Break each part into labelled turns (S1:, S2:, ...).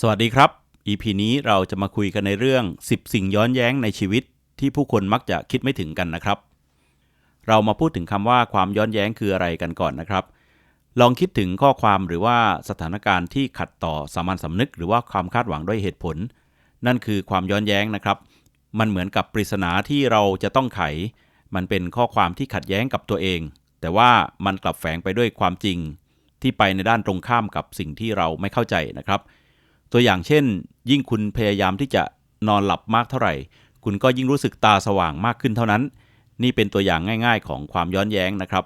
S1: สวัสดีครับ EP นี้เราจะมาคุยกันในเรื่อง 10 สิ่งย้อนแย้งในชีวิตที่ผู้คนมักจะคิดไม่ถึงกันนะครับ เรามาพูดถึงคำว่าความย้อนแย้งคืออะไรกันก่อนนะครับ ลองคิดถึงข้อความหรือว่าสถานการณ์ที่ขัดต่อสามัญสำนึก หรือว่าความคาดหวังด้วยเหตุผล นั่นคือความย้อนแย้งนะครับ มันเหมือนกับปริศนาที่เราจะต้องไข มันเป็นข้อความที่ขัดแย้งกับตัวเอง แต่ว่ามันกลับแฝงไปด้วยความจริง ที่ไปในด้านตรงข้ามกับสิ่งที่เราไม่เข้าใจนะครับ ตัวอย่างเช่น ยิ่งคุณพยายามที่จะนอนหลับมากเท่าไหร่ คุณก็ยิ่งรู้สึกตาสว่างมากขึ้นเท่านั้น นี่เป็นตัวอย่างง่ายๆ ของความย้อนแย้งนะครับ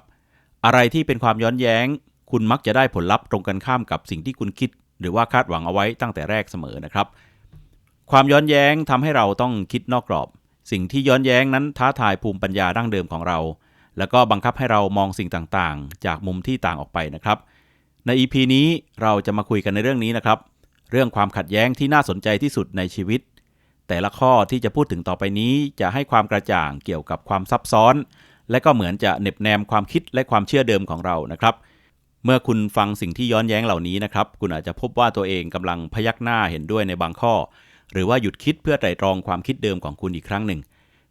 S1: อะไรที่เป็นความย้อนแย้ง คุณมักจะได้ผลลัพธ์ตรงกันข้ามกับสิ่งที่คุณคิด หรือว่าคาดหวังเอาไว้ตั้งแต่แรกเสมอนะครับ ความย้อนแย้งทำให้เราต้องคิดนอกกรอบ สิ่งที่ย้อนแย้งนั้นท้าทายภูมิปัญญาดั้งเดิมของเรา แล้วก็บังคับให้เรามองสิ่งต่างๆ จากมุมที่ต่างออกไปนะครับ ใน EP นี้เราจะมาคุยกันในเรื่องนี้นะครับ เรื่องความขัดแย้งที่น่าสนใจที่สุดในชีวิต แต่ละข้อที่จะพูดถึงต่อไปนี้จะให้ความกระจ่างเกี่ยวกับความซับซ้อน และก็เหมือนจะเหน็บแนมความคิดและความเชื่อเดิมของเรานะครับ เมื่อคุณฟังสิ่งที่ย้อนแย้งเหล่านี้นะครับ คุณอาจจะพบว่าตัวเองกำลังพยักหน้าเห็นด้วยในบางข้อ หรือว่าหยุดคิดเพื่อไตร่ตรองความคิดเดิมของคุณอีกครั้งหนึ่ง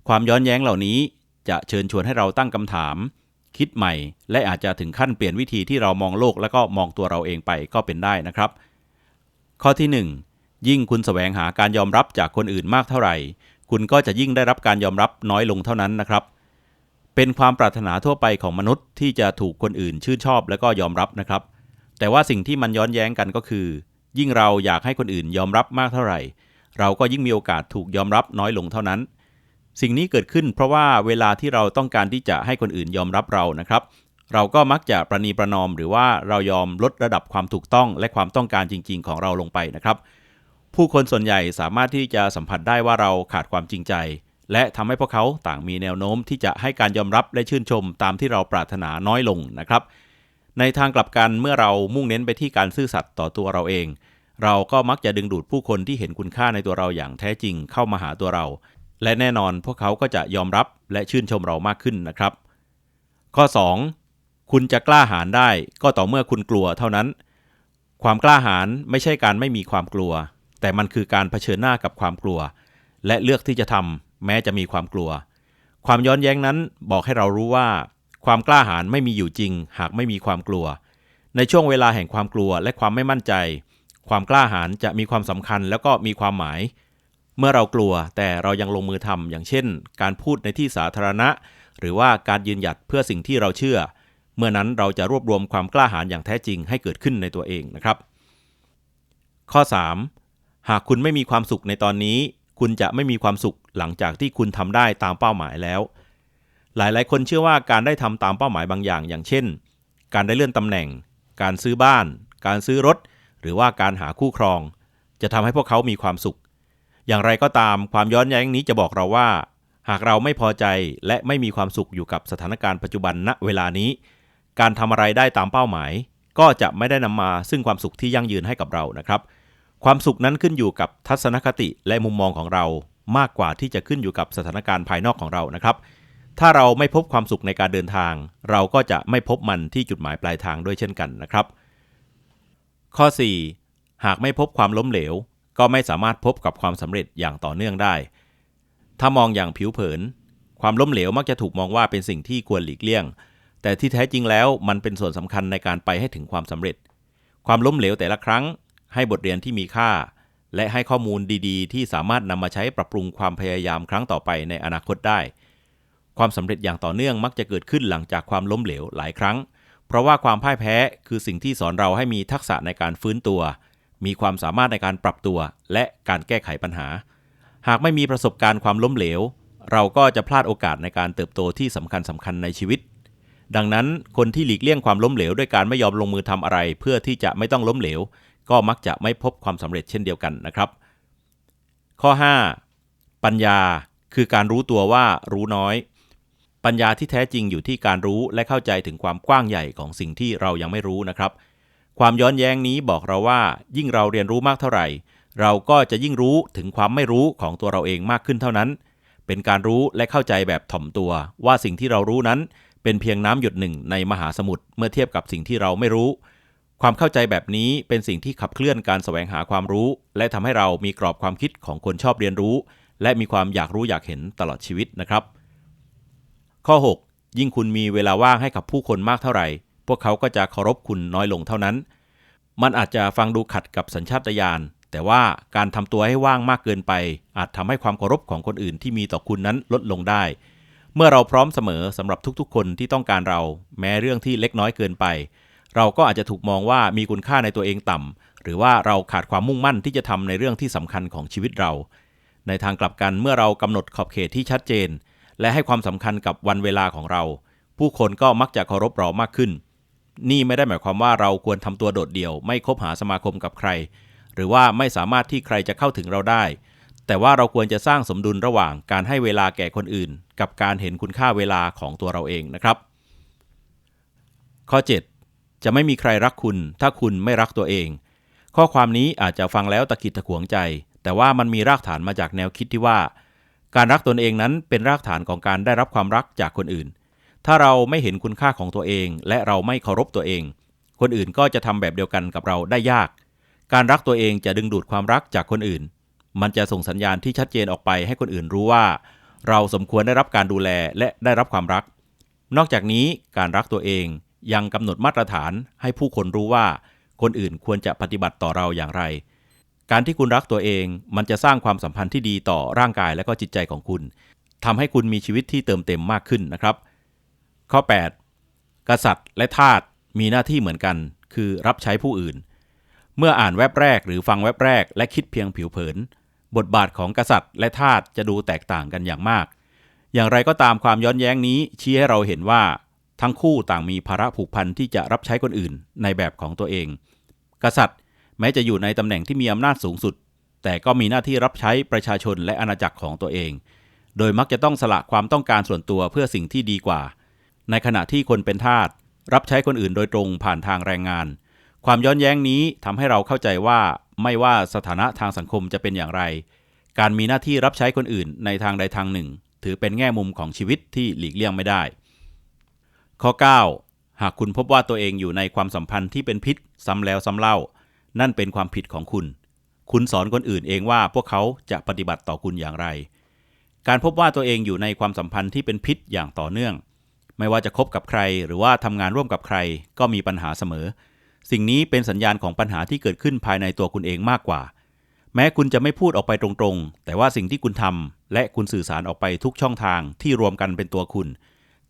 S1: ความย้อนแย้งเหล่านี้จะเชิญชวนให้เราตั้งคำถาม คิดใหม่ และอาจจะถึงขั้นเปลี่ยนวิธีที่เรามองโลก และก็มองตัวเราเองไปก็เป็นได้นะครับ ข้อที่ 1 ยิ่งคุณแสวงหาการยอมรับจากคนอื่นมากเท่าไหร่ คุณก็จะยิ่งได้รับการยอมรับน้อยลงเท่านั้นนะครับ เป็นความปรารถนาทั่วไปของมนุษย์ที่จะถูกคนอื่นชื่นชอบและก็ยอมรับนะครับ แต่ว่าสิ่งที่มันย้อนแย้งกันก็คือ ยิ่งเราอยากให้คนอื่นยอมรับมากเท่าไหร่ เราก็ยิ่งมีโอกาสถูกยอมรับน้อยลงเท่านั้น สิ่งนี้เกิดขึ้นเพราะว่าเวลาที่เราต้องการที่จะให้คนอื่นยอมรับเรานะครับ เราก็มักจะประนีประนอม หรือว่าเรายอมลดระดับความถูกต้องและความต้องการจริง ๆ ของเราลงไปนะครับ ผู้คนส่วนใหญ่สามารถที่จะสัมผัสได้ว่าเราขาดความจริงใจ และทำให้พวกเขาต่างมีแนวโน้มที่จะให้การยอมรับและชื่นชมตามที่เราปรารถนาน้อยลงนะครับ ในทางกลับกันเมื่อเรามุ่งเน้นไปที่การซื่อสัตย์ต่อตัวเราเอง เราก็มักจะดึงดูดผู้คนที่เห็นคุณค่าในตัวเราอย่างแท้จริงเข้ามาหาตัวเรา และแน่นอนพวกเขาก็จะยอมรับและชื่นชมเรามากขึ้นนะครับ ข้อ 2 คุณจะกล้าหาญได้ก็ต่อเมื่อคุณกลัวเท่านั้น ความกล้าหาญไม่ใช่การไม่มีความกลัว แต่มันคือการเผชิญหน้ากับความกลัว และเลือกที่จะทำแม้จะมีความกลัว ความย้อนแย้งนั้นบอกให้เรารู้ว่า ความกล้าหาญไม่มีอยู่จริง หากไม่มีความกลัว ในช่วงเวลาแห่งความกลัวและความไม่มั่นใจ ความกล้าหาญจะมีความสำคัญแล้วก็มีความหมาย เมื่อเรากลัวแต่เรายังลงมือทำอย่างเช่น การพูดในที่สาธารณะ หรือว่าการยืนหยัดเพื่อสิ่งที่เราเชื่อ เมื่อนั้นเราจะรวบรวมความกล้าหาญอย่างแท้จริงให้เกิดขึ้นในตัวเองนะครับ ข้อ 3 หากคุณไม่มีความสุขในตอนนี้ คุณจะไม่มีความสุขหลังจากที่คุณทำได้ตามเป้าหมายแล้ว หลายๆ คนเชื่อว่าการได้ทำตามเป้าหมายบางอย่าง อย่างเช่น การได้เลื่อนตำแหน่ง การซื้อบ้าน การซื้อรถ หรือว่าการหาคู่ครอง จะทำให้พวกเขามีความสุข อย่างไรก็ตามความย้อนแย้งนี้จะบอกเราว่า หากเราไม่พอใจและไม่มีความสุขอยู่กับสถานการณ์ปัจจุบันณเวลานี้ การทำอะไรได้ตามเป้าหมาย ก็จะไม่ได้นำมาซึ่งความสุขที่ยั่งยืนให้กับเรานะครับ ความสุขนั้นขึ้นอยู่กับทัศนคติและมุมมองของเรา มากกว่าที่จะขึ้นอยู่กับสถานการณ์ภายนอกของเรานะครับ ถ้าเราไม่พบความสุขในการเดินทาง เราก็จะไม่พบมันที่จุดหมายปลายทางด้วยเช่นกันนะครับ ข้อ 4 หากไม่พบความล้มเหลว ก็ไม่สามารถพบกับความสำเร็จอย่างต่อเนื่องได้ ถ้ามองอย่างผิวเผิน ความล้มเหลวมักจะถูกมองว่าเป็นสิ่งที่ควรหลีกเลี่ยง แต่ที่แท้จริงแล้วมันเป็นส่วนสำคัญในการไปให้ถึงความสำเร็จ ความล้มเหลวแต่ละครั้ง ให้บทเรียนที่มีค่า และให้ข้อมูลดีๆ ที่สามารถนำมาใช้ปรับปรุงความพยายามครั้งต่อไปในอนาคตได้ ความสำเร็จอย่างต่อเนื่องมักจะเกิดขึ้นหลังจากความล้มเหลวหลายครั้ง เพราะว่าความพ่ายแพ้คือสิ่งที่สอนเราให้มีทักษะในการฟื้นตัว มีความสามารถในการปรับตัว และการแก้ไขปัญหา หากไม่มีประสบการณ์ความล้มเหลว เราก็จะพลาดโอกาสในการเติบโตที่สำคัญสำคัญในชีวิต ดังนั้นคนที่หลีกเลี่ยงความล้มเหลวด้วยการไม่ยอมลงมือทำอะไร เพื่อที่จะไม่ต้องล้มเหลว ก็มักจะไม่พบความสำเร็จเช่นเดียวกันนะครับ ข้อ 5 ปัญญาคือการรู้ตัวว่ารู้น้อย ปัญญาที่แท้จริงอยู่ที่การรู้และเข้าใจถึงความกว้างใหญ่ของสิ่งที่เรายังไม่รู้นะครับ ความย้อนแย้งนี้บอกเราว่า ยิ่งเราเรียนรู้มากเท่าไหร่ เราก็จะยิ่งรู้ถึงความไม่รู้ของตัวเราเองมากขึ้นเท่านั้น เป็นการรู้และเข้าใจแบบถ่อมตัวว่าสิ่งที่เรารู้นั้น เป็นเพียงน้ำหยดหนึ่งในมหาสมุทรเมื่อเทียบกับสิ่งที่เราไม่รู้ ความเข้าใจแบบนี้เป็นสิ่งที่ขับเคลื่อนการแสวงหาความรู้ และทำให้เรามีกรอบความคิดของคนชอบเรียนรู้ และมีความอยากรู้อยากเห็นตลอดชีวิตนะครับ ข้อ 6 ยิ่งคุณมีเวลาว่างให้กับผู้คนมากเท่าไหร่ พวกเขาก็จะเคารพคุณน้อยลงเท่านั้น มันอาจจะฟังดูขัดกับสัญชาตญาณแต่ว่าการทำตัวให้ว่างมากเกินไป อาจทำให้ความเคารพของคนอื่นที่มีต่อคุณนั้นลดลงได้ เมื่อเราพร้อมเสมอสำหรับทุกๆ คนที่ต้องการเรา แม้เรื่องที่เล็กน้อยเกินไป เราก็อาจจะถูกมองว่ามีคุณค่าในตัวเองต่ำหรือว่าเราขาดความมุ่งมั่นที่จะทำในเรื่องที่สำคัญของชีวิตเรา ในทางกลับกันเมื่อเรากำหนดขอบเขตที่ชัดเจน และให้ความสำคัญกับวันเวลาของเรา ผู้คนก็มักจะเคารพเรามากขึ้น นี่ไม่ได้หมายความว่าเราควรทำตัวโดดเดี่ยว ไม่คบหาสมาคมกับใคร หรือว่าไม่สามารถที่ใครจะเข้าถึงเราได้ แต่ว่าเราควรจะสร้างสมดุลระหว่างการให้เวลาแก่คนอื่น กับการเห็นคุณค่าเวลาของตัวเราเองนะครับ ข้อ 7 จะไม่มีใครรักคุณ ถ้าคุณไม่รักตัวเอง ข้อความนี้อาจจะฟังแล้วตะกิดตะขวงใจ แต่ว่ามันมีรากฐานมาจากแนวคิดที่ว่า การรักตนเองนั้นเป็นรากฐานของการได้รับความรักจากคนอื่น ถ้าเราไม่เห็นคุณค่าของตัวเอง และเราไม่เคารพตัวเอง คนอื่นก็จะทำแบบเดียวกันกับเราได้ยาก การรักตัวเองจะดึงดูดความรักจากคนอื่น มันจะส่งสัญญาณที่ชัดเจนออกไปให้คนอื่นรู้ว่า เราสมควรได้รับการดูแลและได้รับความรัก นอกจากนี้การรักตัวเองยังกำหนดมาตรฐานให้ผู้คนรู้ว่า คนอื่นควรจะปฏิบัติต่อเราอย่างไร การที่คุณรักตัวเองมันจะสร้างความสัมพันธ์ที่ดีต่อร่างกายและก็จิตใจของคุณทำให้คุณมีชีวิตที่เติมเต็มมากขึ้นนะครับ ข้อ 8 กษัตริย์และทาสมีหน้าที่เหมือนกัน คือรับใช้ผู้อื่น เมื่ออ่านแว็บแรกหรือฟังแว็บแรก และคิดเพียงผิวเผิน บทบาทของกษัตริย์และทาสจะดูแตกต่างกันอย่างมาก อย่างไรก็ตามความย้อนแย้งนี้ชี้ให้เราเห็นว่าทั้งคู่ต่างมีภาระผูกพันที่จะรับใช้คนอื่นในแบบของตัวเอง กษัตริย์แม้จะอยู่ในตำแหน่งที่มีอำนาจสูงสุด แต่ก็มีหน้าที่รับใช้ประชาชนและอาณาจักรของตัวเอง โดยมักจะต้องสละความต้องการส่วนตัวเพื่อสิ่งที่ดีกว่า ในขณะที่คนเป็นทาสรับใช้คนอื่นโดยตรงผ่านทางแรงงาน ความย้อนแย้งนี้ทำให้เราเข้าใจว่าไม่ว่าสถานะทางสังคมจะเป็นอย่างไร การมีหน้าที่รับใช้คนอื่นในทางใดทางหนึ่ง ถือเป็นแง่มุมของชีวิตที่หลีกเลี่ยงไม่ได้ ข้อ 9 หากคุณพบว่าตัวเองอยู่ในความสัมพันธ์ที่เป็นพิษซ้ำแล้วซ้ำเล่า นั่นเป็นความผิดของคุณ คุณสอนคนอื่นเองว่าพวกเขาจะปฏิบัติต่อคุณอย่างไร การพบว่าตัวเองอยู่ในความสัมพันธ์ที่เป็นพิษอย่างต่อเนื่อง ไม่ว่าจะคบกับใครหรือว่าทำงานร่วมกับใครก็มีปัญหาเสมอ สิ่งนี้เป็นสัญญาณของปัญหาที่เกิดขึ้นภายในตัวคุณเองมากกว่า แม้คุณจะไม่พูดออกไปตรงๆ แต่ว่าสิ่งที่คุณทำและคุณสื่อสารออกไปทุกช่องทางที่รวมกันเป็นตัวคุณ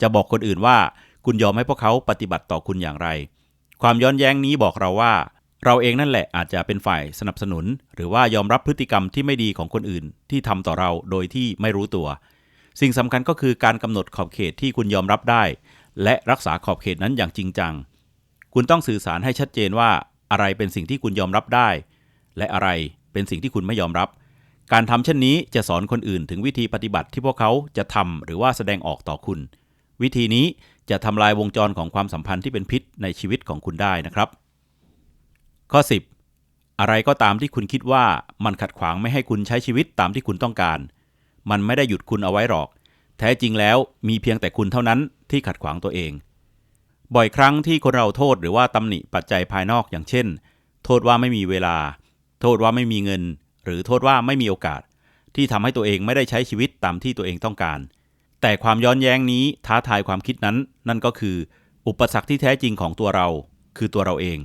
S1: จะบอกคนอื่นว่าคุณยอมให้พวกเขาปฏิบัติต่อคุณอย่างไร ความย้อนแย้งนี้บอกเราว่า เราเองนั่นแหละอาจจะเป็นฝ่ายสนับสนุน หรือว่ายอมรับพฤติกรรมที่ไม่ดีของคนอื่น ที่ทำต่อเราโดยที่ไม่รู้ตัว สิ่งสำคัญก็คือการกำหนดขอบเขตที่คุณยอมรับได้ และรักษาขอบเขตนั้นอย่างจริงจัง คุณต้องสื่อสารให้ชัดเจนว่าอะไรเป็นสิ่งที่คุณยอมรับได้ และอะไรเป็นสิ่งที่คุณไม่ยอมรับ การทำเช่นนี้จะสอนคนอื่นถึงวิธีปฏิบัติที่พวกเขาจะทำหรือว่าแสดงออกต่อคุณ วิธีนี้จะทำลายวงจรของความสัมพันธ์ที่เป็นพิษในชีวิตของคุณได้นะครับ ข้อ 10 อะไรก็ตามที่คุณคิดว่ามันขัดขวางไม่ให้คุณใช้ชีวิตตามที่คุณต้องการ มันไม่ได้หยุดคุณเอาไว้หรอก แท้จริงแล้วมีเพียงแต่คุณเท่านั้นที่ขัดขวางตัวเอง บ่อยครั้งที่คนเราโทษหรือว่าตำหนิปัจจัยภายนอกอย่างเช่น โทษว่าไม่มีเวลา โทษว่าไม่มีเงิน หรือโทษว่าไม่มีโอกาส ที่ทำให้ตัวเองไม่ได้ใช้ชีวิตตามที่ตัวเองต้องการ แต่ความย้อนแย้งนี้ท้าทายความคิดนั้น นั่นก็คือ อุปสรรคที่แท้จริงของตัวเรา คือตัวเราเอง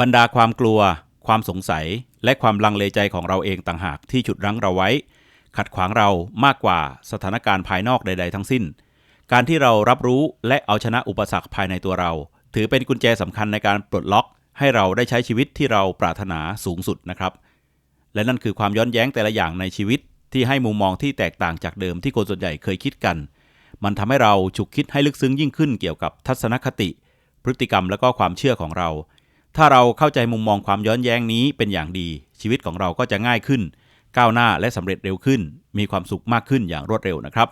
S1: บรรดาความกลัว ความสงสัย และความลังเลใจของเราเองต่างหากที่ฉุดรั้งเราไว้ ขัดขวางเรามากกว่าสถานการณ์ภายนอกใด ๆ ทั้งสิ้น การที่เรารับรู้และเอาชนะอุปสรรคภายในตัวเรา ถือเป็นกุญแจสำคัญในการปลดล็อก ให้เราได้ใช้ชีวิตที่เราปรารถนาสูงสุดนะครับ และนั่นคือความย้อนแย้งแต่ละอย่างในชีวิตที่ให้มุมมองที่แตกต่างจากเดิมที่คนส่วนใหญ่เคยคิดกัน มันทำให้เราฉุกคิดให้ลึกซึ้งยิ่งขึ้นเกี่ยวกับทัศนคติ พฤติกรรมและก็ความเชื่อของเรา ถ้าเราเข้าใจมุมมองความย้อนแย้งนี้เป็นอย่างดี ชีวิตของเราก็จะง่ายขึ้น ก้าวหน้าและสำเร็จเร็วขึ้น มีความสุขมากขึ้นอย่างรวดเร็วนะครับ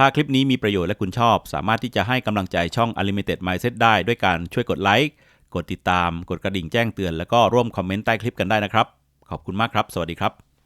S1: ถ้าคลิปนี้มีประโยชน์และคุณชอบ สามารถที่จะให้กำลังใจช่อง Unlimited Mindset ได้ด้วยการช่วยกดไลค์กดติดตาม กดกระดิ่งแจ้งเตือน แล้วก็ร่วมคอมเมนต์ใต้คลิปกันได้นะครับ ขอบคุณมากครับ สวัสดีครับ